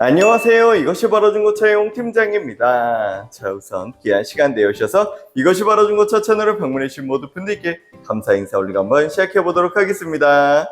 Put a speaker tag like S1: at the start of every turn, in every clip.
S1: 안녕하세요. 이것이 바로 중고차의 홍 팀장입니다. 자, 우선 귀한 시간 내주셔서 이것이 바로 중고차 채널을 방문해주신 모든 분들께 감사 인사 올리고 한번 시작해 보도록 하겠습니다.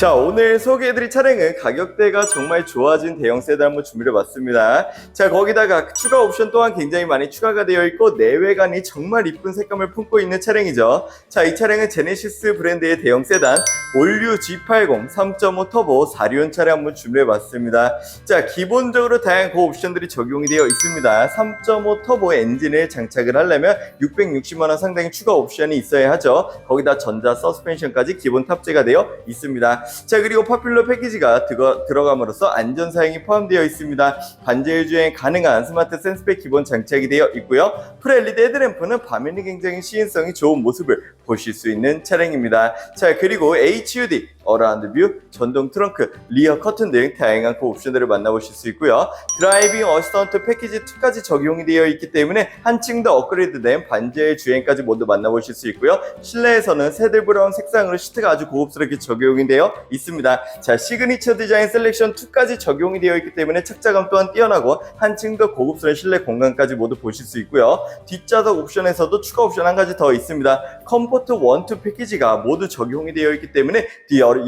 S1: 자, 오늘 소개해드릴 차량은 가격대가 정말 좋아진 대형 세단 한번 준비를 봤습니다. 자, 거기다가 추가 옵션 또한 굉장히 많이 추가가 되어 있고 내외관이 정말 이쁜 색감을 품고 있는 차량이죠. 자, 이 차량은 제네시스 브랜드의 대형 세단 올류 G80 3.5 터보 4륜 차량 한번 준비해 봤습니다. 자, 기본적으로 다양한 고 옵션들이 적용이 되어 있습니다. 3.5 터보 엔진을 장착을 하려면 660만 원 상당의 추가 옵션이 있어야 하죠. 거기다 전자 서스펜션까지 기본 탑재가 되어 있습니다. 자, 그리고 파퓰러 패키지가 들어, 들어감으로써 안전 사양이 포함되어 있습니다. 반자율 주행 가능한 스마트 센스백 기본 장착이 되어 있고요. 풀 LED 헤드램프는 밤에는 굉장히 시인성이 좋은 모습을 보실 수 있는 차량입니다. 자, 그리고 HUD 어라운드 뷰, 전동 트렁크, 리어 커튼 등 다양한 그 옵션들을 만나보실 수 있고요. 드라이빙 어시스턴트 패키지 2까지 적용이 되어 있기 때문에 한층 더 업그레이드된 반자율 주행까지 모두 만나보실 수 있고요. 실내에서는 새들 브라운 색상으로 시트가 아주 고급스럽게 적용이 되어 있습니다. 자, 시그니처 디자인 셀렉션 2까지 적용이 되어 있기 때문에 착자감 또한 뛰어나고 한층 더 고급스러운 실내 공간까지 모두 보실 수 있고요. 뒷좌석 옵션에서도 추가 옵션 한 가지 더 있습니다. 컴포트 1, 2 패키지가 모두 적용이 되어 있기 때문에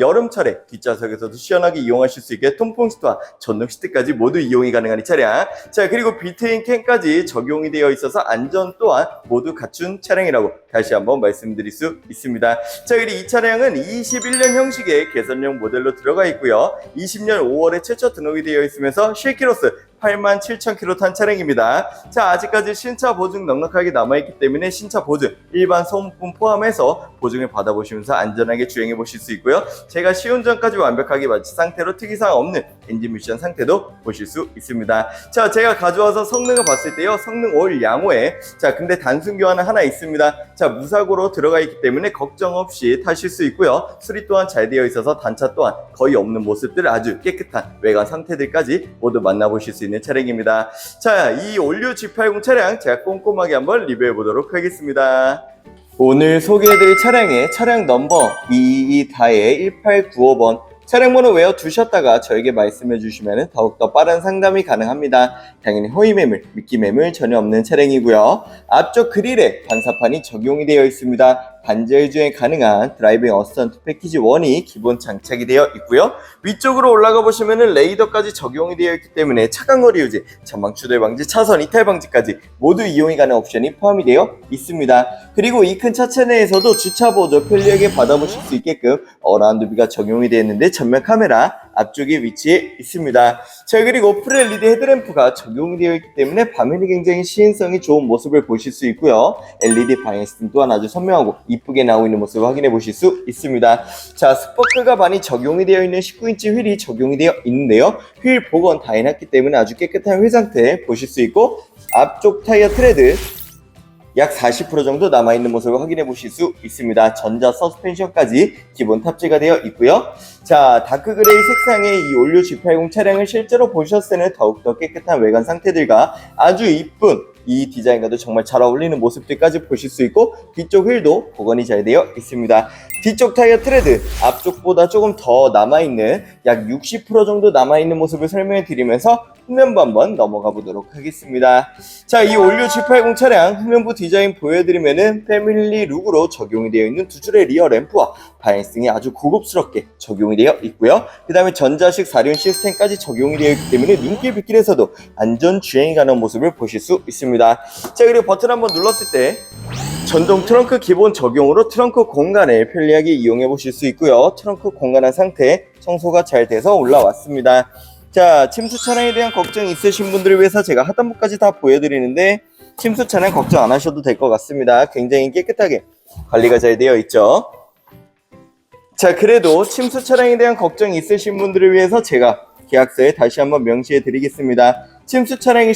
S1: 여름철에 뒷좌석에서도 시원하게 이용하실 수 있게 통풍 시트와 전동 시트까지 모두 이용이 가능한 이 차량. 자, 그리고 비트인 캔까지 적용이 되어 있어서 안전 또한 모두 갖춘 차량이라고 다시 한번 말씀드릴 수 있습니다. 자, 그리고 이 차량은 21년 형식의 개선용 모델로 들어가 있고요. 20년 5월에 최초 등록이 되어 있으면서 실키로스 8만 7천 킬로 탄 차량입니다. 자, 아직까지 신차 보증 넉넉하게 남아있기 때문에 신차 보증, 일반 소모품 포함해서 보증을 받아보시면서 안전하게 주행해 보실 수 있고요. 제가 시운전까지 완벽하게 마친 상태로 특이사항 없는 엔진 미션 상태도 보실 수 있습니다. 자, 제가 가져와서 성능을 봤을 때요. 성능 올 양호에 자, 근데 단순 교환은 하나 있습니다. 자, 무사고로 들어가 있기 때문에 걱정 없이 타실 수 있고요. 수리 또한 잘 되어 있어서 단차 또한 거의 없는 모습들 아주 깨끗한 외관 상태들까지 모두 만나보실 수 있는 차량입니다. 자, 이 올류 G80 차량 제가 꼼꼼하게 한번 리뷰해 보도록 하겠습니다. 오늘 소개해드릴 차량의 차량 넘버 222다의 1895번 차량 번호 외워 두셨다가 저에게 말씀해 주시면 더욱더 빠른 상담이 가능합니다. 당연히 허위 매물, 미끼 매물 전혀 없는 차량이고요. 앞쪽 그릴에 반사판이 적용이 되어 있습니다. 반자율 주행 가능한 드라이빙 어스턴트 패키지 1이 기본 장착이 되어 있고요. 위쪽으로 올라가 보시면은 레이더까지 적용이 되어 있기 때문에 차간거리 유지, 전방 추돌 방지, 차선 이탈 방지까지 모두 이용이 가능한 옵션이 포함이 되어 있습니다. 그리고 이 큰 차체 내에서도 주차 보조 편리하게 받아보실 수 있게끔 어라운드 뷰가 적용이 되어 있는데 전면 카메라 앞쪽에 위치해 있습니다. 자 그리고 풀 LED 헤드램프가 적용이 되어 있기 때문에 밤에는 굉장히 시인성이 좋은 모습을 보실 수 있고요. LED 시스템 또한 아주 선명하고 이쁘게 나오고 있는 모습을 확인해 보실 수 있습니다. 자 스포크가 많이 적용이 되어 있는 19인치 휠이 적용이 되어 있는데요. 휠 복원 다 해놨기 때문에 아주 깨끗한 휠 상태 보실 수 있고 앞쪽 타이어 트레드 약 40% 정도 남아있는 모습을 확인해 보실 수 있습니다. 전자 서스펜션까지 기본 탑재가 되어 있고요. 자, 다크 그레이 색상의 이 올류 G80 차량을 실제로 보셨을 때는 더욱더 깨끗한 외관 상태들과 아주 이쁜 이 디자인과도 정말 잘 어울리는 모습들까지 보실 수 있고 뒤쪽 휠도 복원이 잘 되어 있습니다. 뒤쪽 타이어 트레드 앞쪽보다 조금 더 남아있는 약 60% 정도 남아있는 모습을 설명해 드리면서 후면부 한번 넘어가 보도록 하겠습니다. 자, 이 올류 G80 차량 후면부 디자인 보여드리면은 패밀리 룩으로 적용이 되어 있는 두 줄의 리어 램프와 바이싱이 아주 고급스럽게 적용이 되어 있고요. 그 다음에 전자식 4륜 시스템까지 적용이 되어 있기 때문에 눈길 빗길에서도 안전 주행이 가능한 모습을 보실 수 있습니다. 자, 그리고 버튼 한번 눌렀을 때 전동 트렁크 기본 적용으로 트렁크 공간을 편리하게 이용해 보실 수 있고요. 트렁크 공간한 상태 청소가 잘 돼서 올라왔습니다. 자, 침수 차량에 대한 걱정 있으신 분들을 위해서 제가 하단부까지 다 보여드리는데 침수 차량 걱정 안 하셔도 될 것 같습니다. 굉장히 깨끗하게 관리가 잘 되어 있죠. 자, 그래도 침수 차량에 대한 걱정이 있으신 분들을 위해서 제가 계약서에 다시 한번 명시해 드리겠습니다. 침수 차량의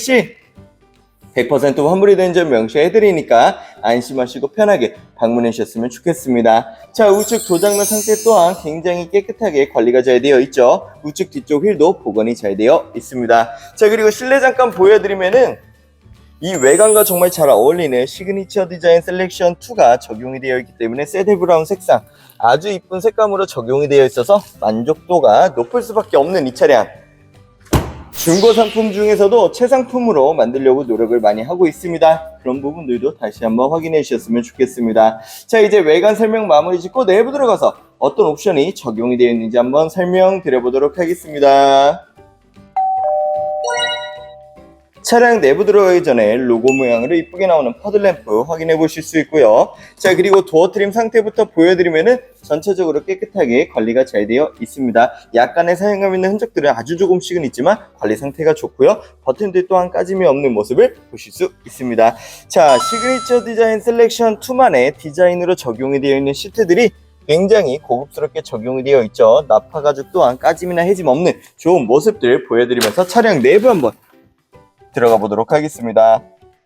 S1: 시100% 환불이 된 점 명시해 드리니까 안심하시고 편하게 방문해 주셨으면 좋겠습니다. 자, 우측 도장면 상태 또한 굉장히 깨끗하게 관리가 잘 되어 있죠. 우측 뒤쪽 휠도 복원이 잘 되어 있습니다. 자, 그리고 실내 잠깐 보여드리면은 이 외관과 정말 잘 어울리는 시그니처 디자인 셀렉션 2가 적용이 되어 있기 때문에 세데 브라운 색상 아주 이쁜 색감으로 적용이 되어 있어서 만족도가 높을 수밖에 없는 이 차량 중고 상품 중에서도 최상품으로 만들려고 노력을 많이 하고 있습니다. 그런 부분들도 다시 한번 확인해 주셨으면 좋겠습니다. 자, 이제 외관 설명 마무리 짓고 내부 들어가서 어떤 옵션이 적용이 되어 있는지 한번 설명드려 보도록 하겠습니다. 차량 내부 들어가기 전에 로고 모양으로 이쁘게 나오는 퍼들램프 확인해 보실 수 있고요. 자, 그리고 도어 트림 상태부터 보여드리면은 전체적으로 깨끗하게 관리가 잘 되어 있습니다. 약간의 사용감 있는 흔적들은 아주 조금씩은 있지만 관리 상태가 좋고요. 버튼들 또한 까짐이 없는 모습을 보실 수 있습니다. 자, 시그니처 디자인 셀렉션 2만의 디자인으로 적용이 되어 있는 시트들이 굉장히 고급스럽게 적용이 되어 있죠. 나파 가죽 또한 까짐이나 해짐 없는 좋은 모습들 보여드리면서 차량 내부 한번 들어가 보도록 하겠습니다.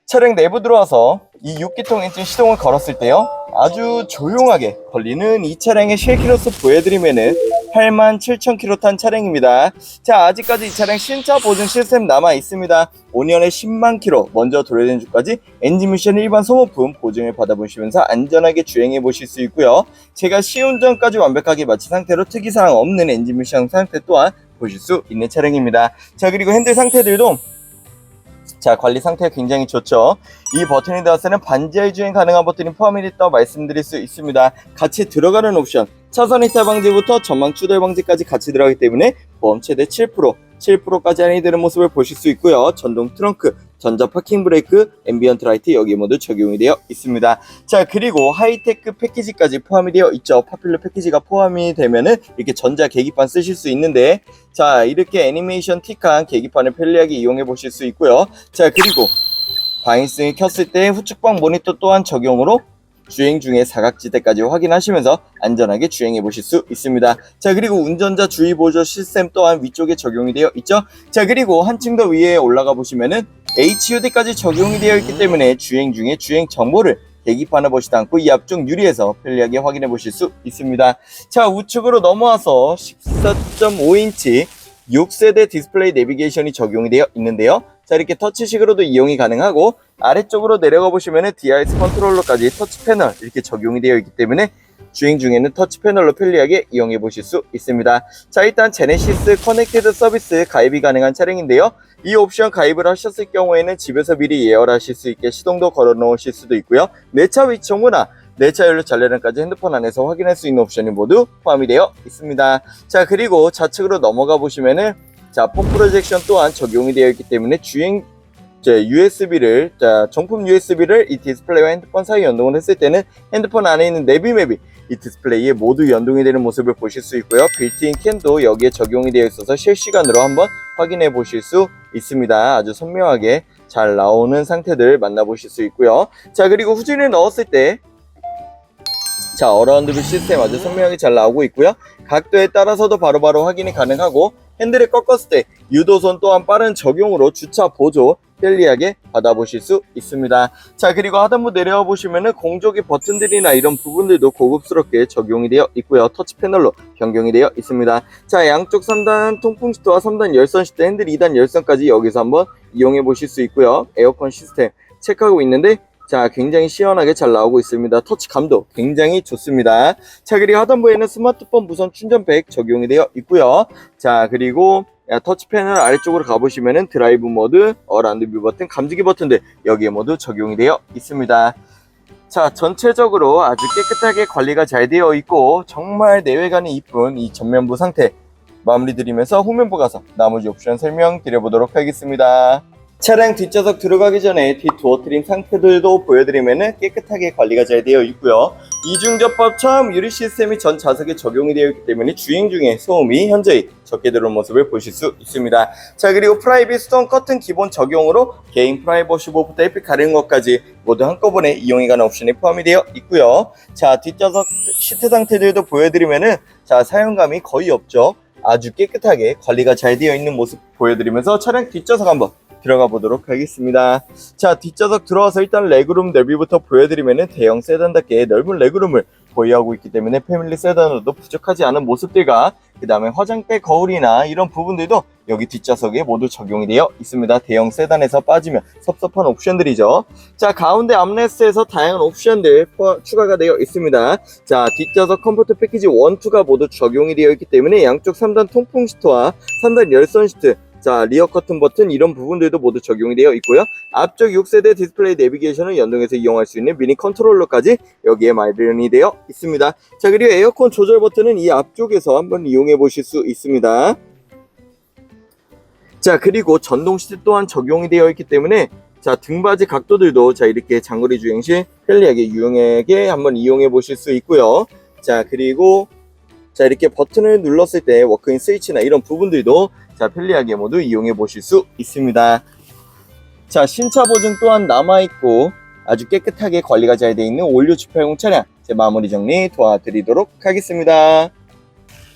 S1: 차량 내부 들어와서 이 6기통 엔진 시동을 걸었을 때요. 아주 조용하게 걸리는 이 차량의 실키로서 보여드리면은 87,000km 탄 차량입니다. 자, 아직까지 이 차량 신차 보증 시스템 남아 있습니다. 5년에 10만 킬로 먼저 도래된 주까지 엔진 미션 일반 소모품 보증을 받아보시면서 안전하게 주행해 보실 수 있고요. 제가 시운전까지 완벽하게 마친 상태로 특이사항 없는 엔진 미션 상태 또한 보실 수 있는 차량입니다. 자, 그리고 핸들 상태들도 자 관리 상태가 굉장히 좋죠. 이 버튼에 들어서는 반지하에 주행 가능한 버튼이 포함이 됐다고 말씀드릴 수 있습니다. 같이 들어가는 옵션. 차선 이탈 방지부터 전망 추돌 방지까지 같이 들어가기 때문에 보험 최대 7% 7%까지 할인이 되는 모습을 보실 수 있고요. 전동 트렁크 전자 파킹 브레이크, 앰비언트 라이트 여기 모두 적용이 되어 있습니다. 자 그리고 하이테크 패키지까지 포함이 되어 있죠. 파퓰러 패키지가 포함이 되면은 이렇게 전자 계기판 쓰실 수 있는데 자 이렇게 애니메이션 틱한 계기판을 편리하게 이용해 보실 수 있고요. 자 그리고 방위성이 켰을 때 후측방 모니터 또한 적용으로 주행 중에 사각지대까지 확인하시면서 안전하게 주행해 보실 수 있습니다. 자 그리고 운전자 주의 보조 시스템 또한 위쪽에 적용이 되어 있죠. 자 그리고 한층 더 위에 올라가 보시면은 HUD까지 적용이 되어 있기 때문에 주행 중에 주행 정보를 계기판을 보시지 않고 이 앞쪽 유리에서 편리하게 확인해 보실 수 있습니다. 자 우측으로 넘어와서 14.5인치 6세대 디스플레이 내비게이션이 적용이 되어 있는데요. 자 이렇게 터치식으로도 이용이 가능하고 아래쪽으로 내려가 보시면은 DRS 컨트롤러까지 터치 패널 이렇게 적용이 되어 있기 때문에 주행 중에는 터치 패널로 편리하게 이용해 보실 수 있습니다. 자 일단 제네시스 커넥티드 서비스 가입이 가능한 차량인데요. 이 옵션 가입을 하셨을 경우에는 집에서 미리 예열하실 수 있게 시동도 걸어 놓으실 수도 있고요. 내차 위치 정보나 내차 연료 잔례량까지 핸드폰 안에서 확인할 수 있는 옵션이 모두 포함이 되어 있습니다. 자 그리고 좌측으로 넘어가 보시면은 자, 폰 프로젝션 또한 적용이 되어 있기 때문에 주행 자, USB를 자, 정품 USB를 이 디스플레이와 핸드폰 사이 연동을 했을 때는 핸드폰 안에 있는 내비맵이 이 디스플레이에 모두 연동이 되는 모습을 보실 수 있고요. 빌트인 캔도 여기에 적용이 되어 있어서 실시간으로 한번 확인해 보실 수 있습니다. 아주 선명하게 잘 나오는 상태들 만나보실 수 있고요. 자, 그리고 후진을 넣었을 때 자, 어라운드 뷰 시스템 아주 선명하게 잘 나오고 있고요. 각도에 따라서도 바로바로 확인이 가능하고 핸들을 꺾었을 때 유도선 또한 빠른 적용으로 주차 보조 편리하게 받아보실 수 있습니다. 자 그리고 하단부 내려와 보시면은 공조기 버튼들이나 이런 부분들도 고급스럽게 적용이 되어 있고요. 터치 패널로 변경이 되어 있습니다. 자 양쪽 3단 통풍 시트와 3단 열선 시트 핸들 2단 열선까지 여기서 한번 이용해 보실 수 있고요. 에어컨 시스템 체크하고 있는데 자, 굉장히 시원하게 잘 나오고 있습니다. 터치감도 굉장히 좋습니다. 자, 그리고 하단부에는 스마트폰 무선 충전백 적용이 되어 있고요. 자, 그리고 터치 패널 아래쪽으로 가보시면은 드라이브 모드, 어라운드 뷰 버튼, 감지기 버튼들 여기에 모두 적용이 되어 있습니다. 자, 전체적으로 아주 깨끗하게 관리가 잘 되어 있고 정말 내외관이 이쁜 이 전면부 상태 마무리 드리면서 후면부 가서 나머지 옵션 설명 드려보도록 하겠습니다. 차량 뒷좌석 들어가기 전에 뒷 도어 트림 상태들도 보여드리면 깨끗하게 관리가 잘 되어 있고요. 이중접합 차음 유리 시스템이 전 좌석에 적용이 되어 있기 때문에 주행 중에 소음이 현저히 적게 들어온 모습을 보실 수 있습니다. 자 그리고 프라이빗 수동 커튼 기본 적용으로 개인 프라이버시 보부터 에픽 가리는 것까지 모두 한꺼번에 이용이 가는 옵션이 포함이 되어 있고요. 자 뒷좌석 시트 상태들도 보여드리면은 자 사용감이 거의 없죠. 아주 깨끗하게 관리가 잘 되어 있는 모습 보여드리면서 차량 뒷좌석 한번 들어가 보도록 하겠습니다. 자, 뒷좌석 들어와서 일단 레그룸 내비부터 보여드리면은 대형 세단답게 넓은 레그룸을 보유하고 있기 때문에 패밀리 세단으로도 부족하지 않은 모습들과 그 다음에 화장대 거울이나 이런 부분들도 여기 뒷좌석에 모두 적용이 되어 있습니다. 대형 세단에서 빠지면 섭섭한 옵션들이죠. 자, 가운데 암레스트에서 다양한 옵션들 포- 추가가 되어 있습니다. 자, 뒷좌석 컴포트 패키지 1, 2가 모두 적용이 되어 있기 때문에 양쪽 3단 통풍 시트와 3단 열선 시트 자, 리어 커튼 버튼 이런 부분들도 모두 적용이 되어 있고요. 앞쪽 6세대 디스플레이 내비게이션을 연동해서 이용할 수 있는 미니 컨트롤러까지 여기에 마련이 되어 있습니다. 자, 그리고 에어컨 조절 버튼은 이 앞쪽에서 한번 이용해 보실 수 있습니다. 자, 그리고 전동 시트 또한 적용이 되어 있기 때문에 자, 등받이 각도들도 자, 이렇게 장거리 주행 시 편리하게 유용하게 한번 이용해 보실 수 있고요. 자, 그리고 자, 이렇게 버튼을 눌렀을 때 워크인 스위치나 이런 부분들도 자, 편리하게 모두 이용해 보실 수 있습니다. 자, 신차 보증 또한 남아있고 아주 깨끗하게 관리가 잘 되어 있는 올류 780 차량 제 마무리 정리 도와드리도록 하겠습니다.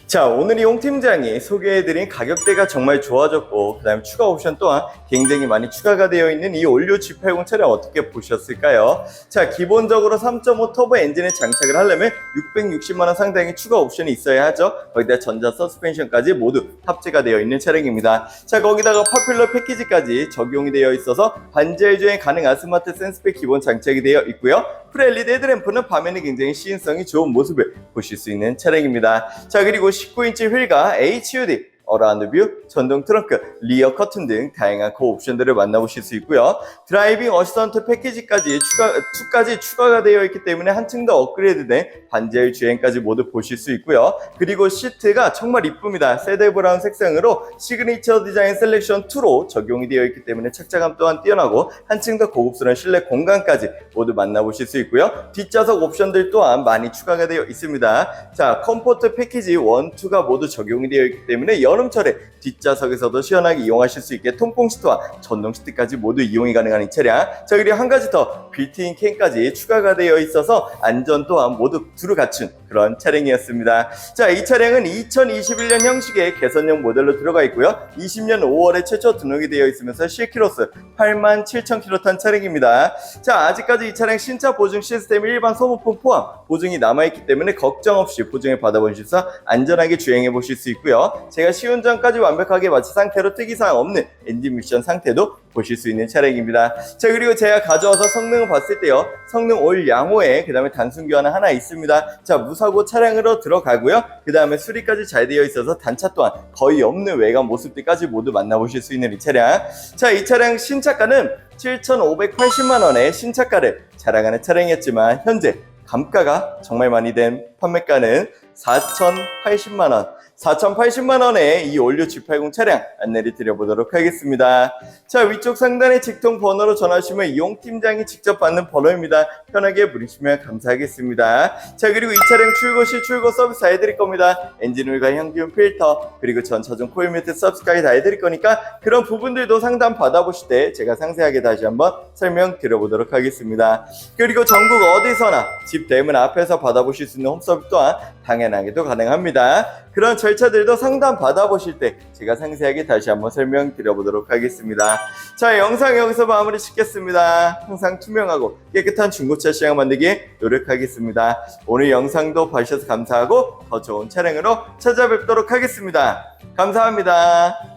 S1: 자, 오늘 이용 팀장이 소개해드린 가격대가 정말 좋아졌고, 그 다음에 추가 옵션 또한 굉장히 많이 추가가 되어 있는 이 올류 G80 차량 어떻게 보셨을까요? 자, 기본적으로 3.5 터보 엔진을 장착을 하려면 660만 원 상당의 추가 옵션이 있어야 하죠. 거기다 전자 서스펜션까지 모두 합체가 되어 있는 차량입니다. 자, 거기다가 파퓰러 패키지까지 적용이 되어 있어서 반자율 주행 가능한 스마트 센스백 기본 장착이 되어 있고요. 프레일리드 헤드램프는 밤에는 굉장히 시인성이 좋은 모습을 보실 수 있는 차량입니다. 자, 그리고 19인치 휠과 HUD, 어라운드 뷰, 전동 트렁크, 리어 커튼 등 다양한 고 옵션들을 만나보실 수 있고요. 드라이빙 어시스턴트 패키지까지 추가, 2까지 추가가 되어 있기 때문에 한층 더 업그레이드된 반자율 주행까지 모두 보실 수 있고요. 그리고 시트가 정말 이쁩니다. 세데 브라운 색상으로 시그니처 디자인 셀렉션 2로 적용이 되어 있기 때문에 착장감 또한 뛰어나고 한층 더 고급스러운 실내 공간까지 모두 만나보실 수 있고요. 뒷좌석 옵션들 또한 많이 추가가 되어 있습니다. 자, 컴포트 패키지 1, 2가 모두 적용이 되어 있기 때문에 여 름철에 뒷좌석에서도 시원하게 이용하실 수 있게 통풍 시트와 전동 시트까지 모두 이용이 가능한 이 차량. 자, 그리고 한 가지 더 빌트인 캠까지 추가가 되어 있어서 안전 또한 모두 두루 갖춘 그런 차량이었습니다. 자, 이 차량은 2021년 형식의 개선형 모델로 들어가 있고요. 20년 5월에 최초 등록이 되어 있으면서 실키로스 8만 7천 킬로 탄 차량입니다. 자, 아직까지 이 차량 신차 보증 시스템 일반 소모품 포함 보증이 남아있기 때문에 걱정 없이 보증을 받아보셔서 안전하게 주행해 보실 수 있고요. 제가 시운전까지 완벽하게 마친 상태로 특이사항 없는 엔진 미션 상태도 보실 수 있는 차량입니다. 자, 그리고 제가 가져와서 성능을 봤을 때요. 성능 올 양호에 그 다음에 단순 교환은 하나 있습니다. 자, 무사고 차량으로 들어가고요. 그 다음에 수리까지 잘 되어 있어서 단차 또한 거의 없는 외관 모습들까지 모두 만나보실 수 있는 이 차량. 자, 이 차량 신차가는 7,580만 원의 신차가를 자랑하는 차량이었지만 현재 감가가 정말 많이 된 판매가는 4,080만 원. 4,080만 원의 이 올류 G80 차량 안내를 드려보도록 하겠습니다. 자, 위쪽 상단의 직통 번호로 전화하시면 이용 팀장이 직접 받는 번호입니다. 편하게 부르시면 감사하겠습니다. 자, 그리고 이 차량 출고 시 출고 서비스 다 해드릴 겁니다. 엔진오일과 향균 필터, 그리고 전차종 코일 매트 서비스까지 다 해드릴 거니까 그런 부분들도 상담 받아보실 때 제가 상세하게 다시 한번 설명 드려보도록 하겠습니다. 그리고 전국 어디서나 집 대문 앞에서 받아보실 수 있는 홈 서비스 또한 당연하게도 가능합니다. 그런 절차들도 상담 받아보실 때 제가 상세하게 다시 한번 설명드려보도록 하겠습니다. 자, 영상 여기서 마무리 짓겠습니다. 항상 투명하고 깨끗한 중고차 시장 만들기에 노력하겠습니다. 오늘 영상도 봐주셔서 감사하고 더 좋은 차량으로 찾아뵙도록 하겠습니다. 감사합니다.